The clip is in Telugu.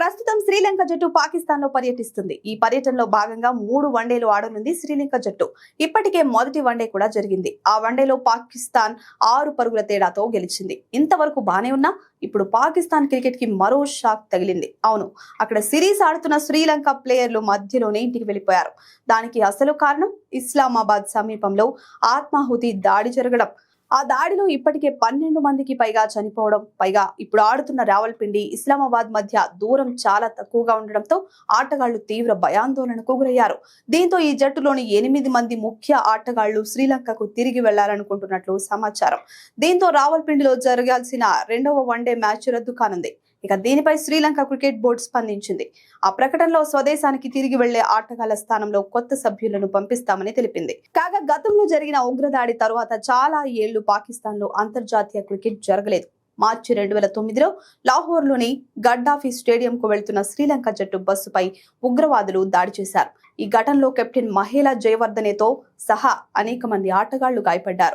ప్రస్తుతం శ్రీలంక జట్టు పాకిస్తాన్లో పర్యటిస్తుంది. ఈ పర్యటనలో భాగంగా మూడు వన్డేలు ఆడనుంది శ్రీలంక జట్టు. ఇప్పటికే మొదటి వన్డే కూడా జరిగింది. ఆ వన్డేలో పాకిస్తాన్ ఆరు పరుగుల తేడాతో గెలిచింది. ఇంతవరకు బానే ఉన్నా ఇప్పుడు పాకిస్తాన్ క్రికెట్కి మరో షాక్ తగిలింది. అవును అక్కడ సిరీస్ ఆడుతున్న శ్రీలంక ప్లేయర్లు మధ్యలోనే ఇంటికి వెళ్ళిపోయారు. దానికి అసలు కారణం ఇస్లామాబాద్ సమీపంలో ఆత్మాహుతి దాడి జరగడం. ఆ దాడిలో ఇప్పటికే పన్నెండు మందికి పైగా చనిపోవడం పైగా ఇప్పుడు ఆడుతున్న రావల్పిండి ఇస్లామాబాద్ మధ్య దూరం చాలా తక్కువగా ఉండడంతో ఆటగాళ్ళు తీవ్ర భయాందోళనకు గురయ్యారు. దీంతో ఈ జట్టులోని ఎనిమిది మంది ముఖ్య ఆటగాళ్ళు శ్రీలంకకు తిరిగి వెళ్ళాలనుకుంటున్నట్లు సమాచారం. దీంతో రావల్పిండిలో జరగాల్సిన రెండవ వన్డే మ్యాచ్ రద్దు కానుంది. ఇక దీనిపై శ్రీలంక క్రికెట్ బోర్డు స్పందించింది. ఆ ప్రకటనలో స్వదేశానికి తిరిగి వెళ్ళే ఆటగాళ్ళ స్థానంలో కొత్త సభ్యులను పంపిస్తామని తెలిపింది. కాగా గతంలో జరిగిన ఉగ్రదాడి తరువాత చాలా ఏళ్ళు పాకిస్తాన్లో అంతర్జాతీయ క్రికెట్ జరగలేదు. మార్చి రెండు వేల తొమ్మిదిలో లాహోర్లోని గడ్డాఫీ స్టేడియంకు వెళ్తున్న శ్రీలంక జట్టు బస్సుపై ఉగ్రవాదులు దాడి చేశారు. ఈ ఘటనలో కెప్టెన్ మహేలా జయవర్ధనేతో సహా అనేక మంది ఆటగాళ్ళు గాయపడ్డారు.